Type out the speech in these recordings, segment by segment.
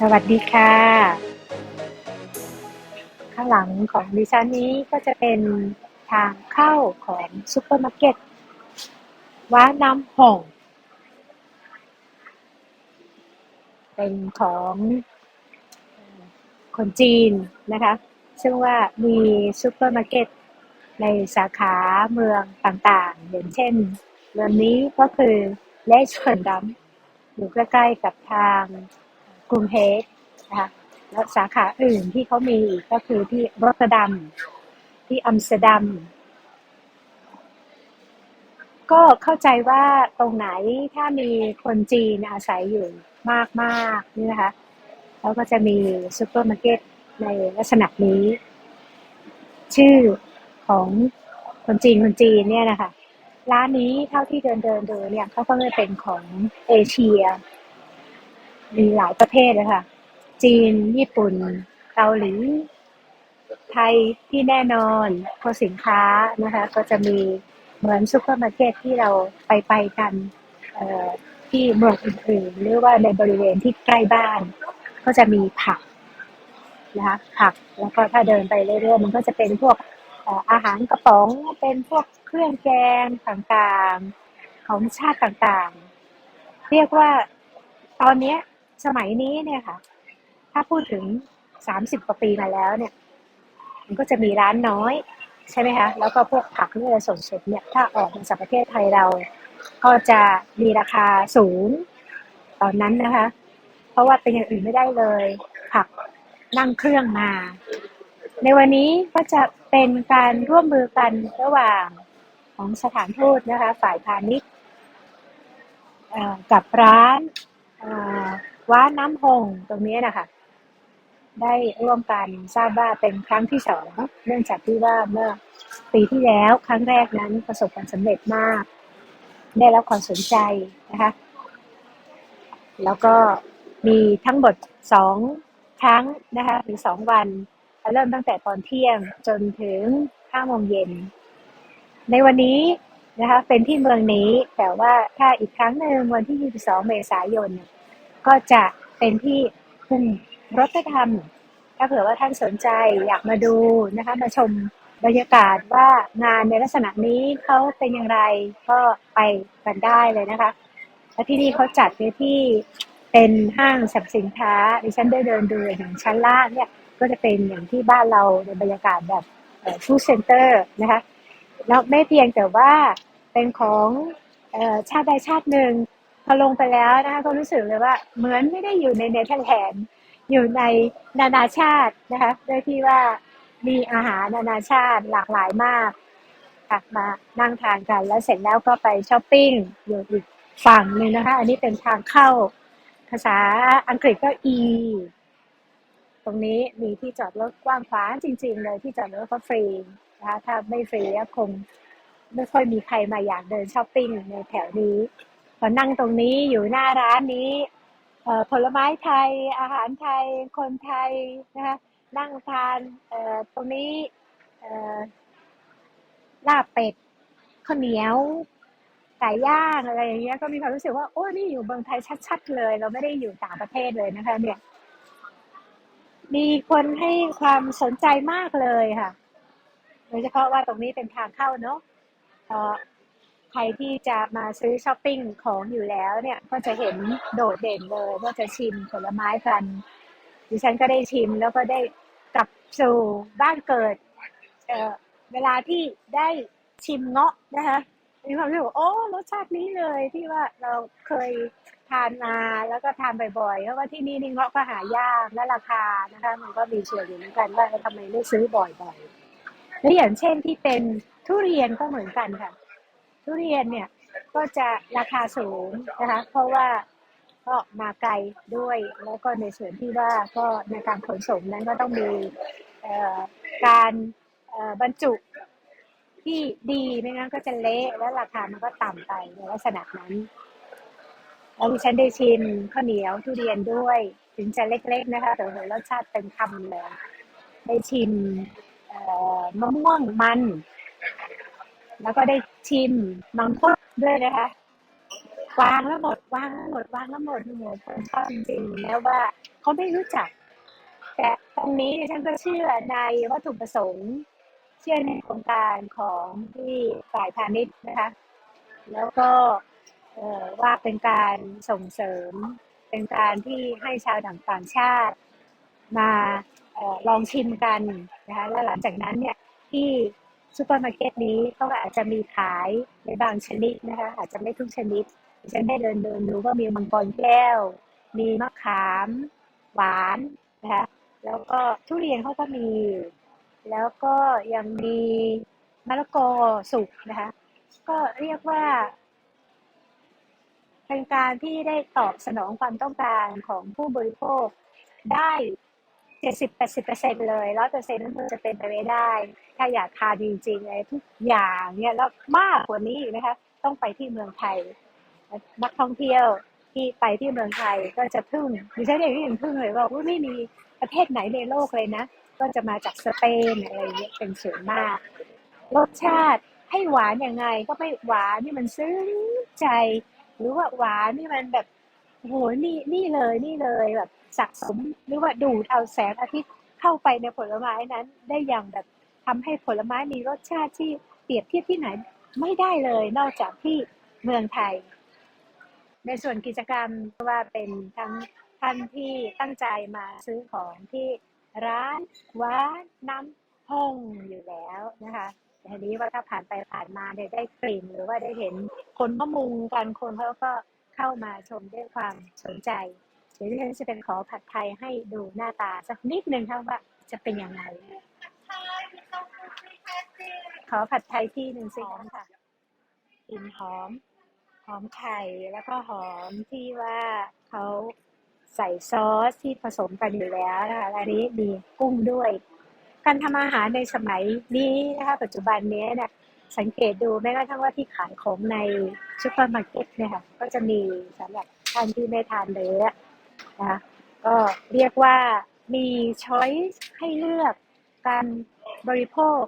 สวัสดีค่ะ ข้างหลังของดิฉันนี้ก็จะเป็นทางเข้าของซูเปอร์มาร์เก็ตว้าน้ำห่อง เป็นของคนจีนนะคะ ซึ่งว่ามีซูเปอร์มาร์เก็ตในสาขาเมืองต่างๆ อย่างเช่น เมืองนี้ก็คือเลชเคินดัมอยู่ใกล้ๆกับทาง กรุงเฮกนะคะแล้วสาขาอื่นที่เขามีกก็คือที่รอตเตอร์ดัมที่อัมสเตอร์ดัม ก็เข้าใจว่าตรงไหนถ้ามีคนจีนอาศัยอยู่มากๆนี่นะคะเขาก็จะมีซูเปอร์มาร์เก็ตในลักษณะนี้ ชื่อของคนจีนคนจีนเนี่ยนะคะ ร้านนี้เท่าที่เดินเดินดูเนี่ยเขาก็จะเป็นของเอเชีย มีหลายประเทศเลยค่ะ จีน ญี่ปุ่น เกาหลี ไทยที่แน่นอนพวกสินค้านะคะ ก็จะมีเหมือนซูเปอร์มาร์เก็ตที่เราไปไปกันที่เมืองอื่นๆหรือว่าในบริเวณที่ใกล้บ้าน ก็จะมีผักนะคะผักแล้วก็ถ้าเดินไปเรื่อยๆมันก็จะเป็นพวกอาหารกระป๋องเป็นพวกเครื่องแกงต่างๆ ของชาติต่างๆ เรียกว่าตอนนี้ สมัยนี้เนี่ยค่ะ ถ้าพูดถึงสามสิบกว่าปีมาแล้วเนี่ย มันก็จะมีร้านน้อย ใช่ไหมคะแล้วก็พวกผักเลือสดเสร็จเนี่ยถ้าออกมาจากประเทศไทยเรา ก็จะมีราคาสูงตอนนั้นนะคะ เพราะว่าเป็นอย่างอื่นไม่ได้เลย ผักนั่งเครื่องมา ในวันนี้ก็จะเป็นการร่วมมือกันระหว่างของสถานทูตนะคะ ฝ่ายพาณิชย์กับร้าน ว้าน้ำหงตรงนี้นะคะได้ร่วมกันทราบว่าเป็นครั้งที่สองเนื่องจากที่ว่าเมื่อปีที่แล้วครั้งแรกนั้นประสบความสำเร็จมาก ได้รับความสนใจนะคะแล้วก็มีทั้งหมดสองครั้งนะคะหรือสองวันเริ่มตั้งแต่ตอนเที่ยงจนถึงห้าโมงเย็นในวันนี้ นะคะเป็นที่เมืองนี้แต่ว่าถ้าอีกครั้งหนึ่งวันที่ 22 เมษายนเนี่ยก็จะเป็นที่กรุงรถธรรม ถ้าเผื่อว่าท่านสนใจอยากมาดูนะคะมาชมบรรยากาศว่างานในลักษณะนี้เขาเป็นอย่างไรก็ไปกันได้เลยนะคะและที่นี่เขาจัดในที่เป็นห้างสรรพสินค้าดิฉันได้เดินดูอย่างชั้นล่างเนี่ยก็จะเป็นอย่างที่บ้านเราในบรรยากาศแบบฟู้ดเซ็นเตอร์นะคะ แล้วไม่เพียงแต่ว่าเป็นของออชาติใดชาติหนึ่งพอลงไปแล้วนะคะก็รู้สึกเลยว่าเหมือนไม่ได้อยู่ในเนเธอร์แลนด์อยู่ในนานาชาตินะคะโดยที่ว่ามีอาหารนานาชาติหลากหลายมากค่ะมานั่งทานกันแล้วเสร็จแล้วก็ไปช้อปปิ้งอยู่อีกฝั่งหนึ่งนะคะ อันนี้เป็นทางเข้าภาษาอังกฤษก็ E ตรงนี้มีที่จอดรถกว้างขวางจริง ๆ เลยที่จอดรถก็ฟรี นะคะ ถ้าไม่ฟรีก็คงไม่ค่อยมีใครมาอยากเดินช้อปปิ้งในแถวนี้พอนั่งตรงนี้อยู่หน้าร้านนี้ผลไม้ไทยอาหารไทยคนไทยนะคะนั่งทานตรงนี้ลาบเป็ดข้าวเหนียวไก่ย่างอะไรอย่างเงี้ยก็มีความรู้สึกว่าโอ้นี่อยู่เมืองไทยชัด ๆ เลย เราไม่ได้อยู่ต่างประเทศเลยนะคะ เนี่ย มีคนให้ความสนใจมากเลยค่ะ ดยเฉพาะว่าตรงนี้เป็นทางเข้าเนาะใครที่จะมาซื้อช้อปปิ้งของอยู่แล้วเนี่ยก็จะเห็นโดดเด่นเลยว่าจะชิมผลไม้กันดิฉันก็ได้ชิมแล้วก็ได้กลับสู่บ้านเกิดเเวลาที่ได้ชิมเงาะนะคะมีความรู้สึกว่าโอ้รสชาตินี้เลยที่ว่าเราเคยทานมาแล้วก็ทานบ่อยๆเพราะว่าที่นี่นี่เงาะก็หายากและราคานะคะ มันก็มีส่วนอยู่เหมือนกันว่าทำไมไม่ซื้อบ่อยๆ และอย่างเช่นที่เป็นทุเรียนก็เหมือนกันค่ะ ทุเรียนเนี่ยก็จะราคาสูงนะคะ เพราะว่าก็มาไกลด้วยแล้วก็ในส่วนที่ว่าก็ในการขนส่งนั้นก็ต้องมีการบรรจุที่ดีไม่งั้นก็จะเละแล้วราคามันก็ต่ำไปในลักษณะนั้นแล้วดิฉันได้ชิมข้าวเหนียวทุเรียนด้วย ถึงจะเล็กๆนะคะแต่รสชาติเต็มคำเลยได้ชิม มะม่วงมัน แล้วก็ได้ชิมมังคุดด้วยนะคะวางแล้วหมดวางแล้วหมดวางแล้วหมดโอ้โหผมชอบจริงๆแม้วว่าเขาไม่รู้จัก แต่ตรงนี้ฉันก็เชื่อในวัตถุประสงค์เชื่อในโครงการของที่ฝ่ายพาณิชย์นะคะ แล้วก็ว่าเป็นการส่งเสริมเป็นการที่ให้ชาวต่างชาติมา ลองชิมกันนะคะแล้วหลังจากนั้นเนี่ยที่ซูเปอร์มาร์เก็ตนี้ก็อาจจะมีขายในบางชนิดนะคะอาจจะไม่ทุกชนิดฉันได้เดินเดินดูว่ามีมังกรแก้ว มีมะขาม หวานนะคะแล้วก็ทุเรียนเขาก็มี แล้วก็ยังมีมะละกอสุกนะคะก็เรียกว่า เป็นการที่ได้ตอบสนองความต้องการของผู้บริโภคได้ เจ็ดสิบแปดสิบเปอร์เซ็นเลยร้อยเปอร์เซ็นต์นั้นมันจะเป็นไปไม่ได้ ถ้าอยากทานจริงๆเลยทุกอย่างเนี่ยแล้วมากกว่านี้อีกนะคะ ต้องไปที่เมืองไทย นักท่องเที่ยวที่ไปที่เมืองไทยก็จะพึ่งดิฉันเองก็ยังพึ่งเลยว่าไม่มีประเทศไหนในโลกเลยนะ ก็จะมาจากสเปนอะไรอย่างเงี้ยเป็นส่วนมาก รสชาติให้หวานยังไงก็ไม่หวานนี่มันซึ้งใจ หรือว่าหวานนี่มันแบบ โอ้โหนี่นี่เลยนี่เลยแบบสะสมหรือว่าดูดเอาแสงอาทิตย์เข้าไปในผลไม้นั้น ได้อย่างแบบทำให้ผลไม้มีรสชาติที่เปรียบเทียบที่ไหนไม่ได้เลย นอกจากที่เมืองไทย ในส่วนกิจกรรมก็ว่าเป็นทั้งท่านที่ตั้งใจมาซื้อของที่ร้านว้านน้ำพองอยู่แล้วนะคะแต่ทีนี้ว่าถ้าผ่านไปผ่านมาเนี่ยได้กลิ่นหรือว่าได้เห็นคนก็มุงกันคนเขาก็ เข้ามาชมด้วยความสนใจ เดี๋ยวดิฉันจะเป็นขอผัดไทยให้ดูหน้าตาสักนิดนึงค่ะว่าจะเป็นยังไงขอผัดไทยที่หนึ่งสิคะค่ะกลิ่นหอม หอมไข่แล้วก็หอมที่ว่าเขาใส่ซอสที่ผสมกันอยู่แล้วนะคะและอันนี้มีกุ้งด้วย การทำอาหารในสมัยนี้นะคะปัจจุบันนี้เนี่ย สังเกตดูแม้กระทั่งว่าที่ขายของในซูเปอร์มาร์เก็ตเนี่ยค่ะก็จะมีสำหรับท่านที่ไม่ทานเนื้อนะก็เรียกว่ามีช้อยส์ให้เลือกการบริโภค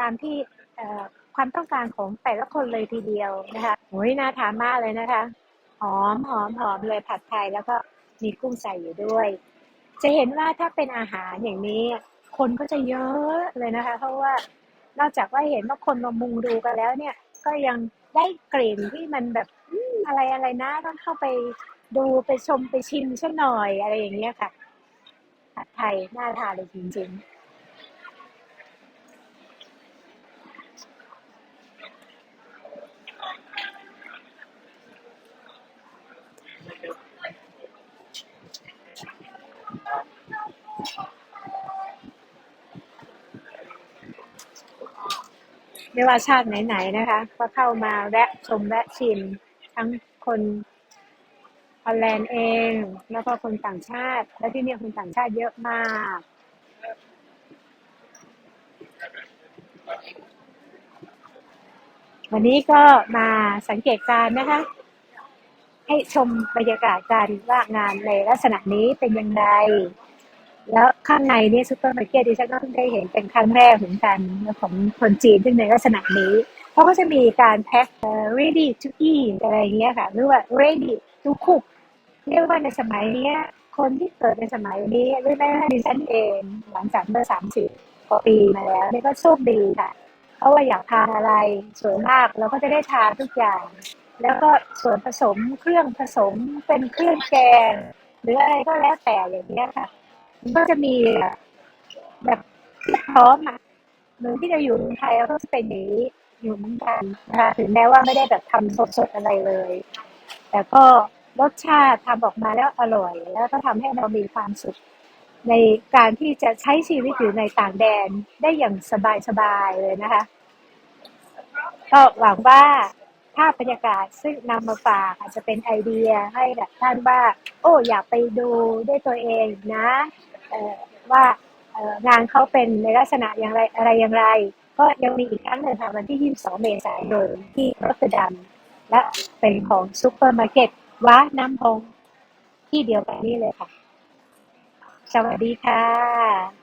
ตามที่ความต้องการของแต่ละคนเลยทีเดียวนะคะโอ้ยน่าทานมากเลยนะคะ หอมหอมหอมเลยผัดไทยแล้วก็มีกุ้งใส่อยู่ด้วย จะเห็นว่าถ้าเป็นอาหารอย่างนี้ คนก็จะเยอะเลยนะคะ เพราะว่า นอกจากว่าเห็นว่าคนมามุงดูกันแล้วเนี่ย ก็ยังได้กลิ่นที่มันแบบอะไรอะไรนะต้องเข้าไปดูไปชมไปชิมซะหน่อยอะไรอย่างเงี้ยค่ะผัดไทยน่าทานเลยจริงๆ ไม่ว่าชาติไหนๆนะคะ ก็เข้ามาแวะชมแวะชิม ทั้งคนฮอลแลนด์เอง แล้วก็คนต่างชาติ และที่นี่คนต่างชาติเยอะมากวันนี้ก็มาสังเกตการนะคะ ให้ชมบรรยากาศการว่างานในลักษณะนี้เป็นยังไง แล้ว ข้างในเนี่ยซูเปอร์มาร์เก็ตดิฉันก็เพิ่งได้เห็นเป็นครั้งแรกเหมือนกันของคนจีนซึ่งในลักษณะนี้เขาก็จะมีการแพ็คเอ่อ ready to eat อะไรเงี้ยค่ะหรือว่า ready to cook เรียกว่าในสมัยนี้คนที่เกิดในสมัยนี้หรือแม้กระทั่งดิฉันเองหลังจากเมื่อสามสิบกว่าปีมาแล้วนี่ก็โชคดีค่ะเพราะว่าอยากทานอะไรสวยมากเราก็จะได้ทานทุกอย่าง แล้วก็ส่วนผสมเครื่องผสมเป็นเครื่องแกงหรืออะไรก็แล้วแต่อย่างเงี้ยค่ะ ก็จะมีแบบพร้อมอะเหมือนที่เราอยู่เมืองไทยเราก็จะเป็นอย่างนี้อยู่เหมือนกันนะคะถึงแม้ว่าไม่ได้แบบทำสดๆอะไรเลย แต่ก็รสชาติทำออกมาแล้วอร่อย แล้วก็ทำให้เรามีความสุขในการที่จะใช้ชีวิตอยู่ในต่างแดนได้อย่างสบายๆเลยนะคะ ก็หวังว่าภาพบรรยากาศซึ่งนำมาฝากอาจจะเป็นไอเดียให้แบบท่านว่า โอ้อยากไปดูด้วยตัวเองนะ ว่างานเขาเป็นในลักษณะอย่างไรอะไรอย่างไร ก็ยังมีอีกครั้งหนึ่งค่ะวันที่ 22 เมษายนที่รัตตดัมและเป็นของซูเปอร์มาร์เก็ตว้าน้ำพงที่เดียวกันนี่เลยค่ะ สวัสดีค่ะ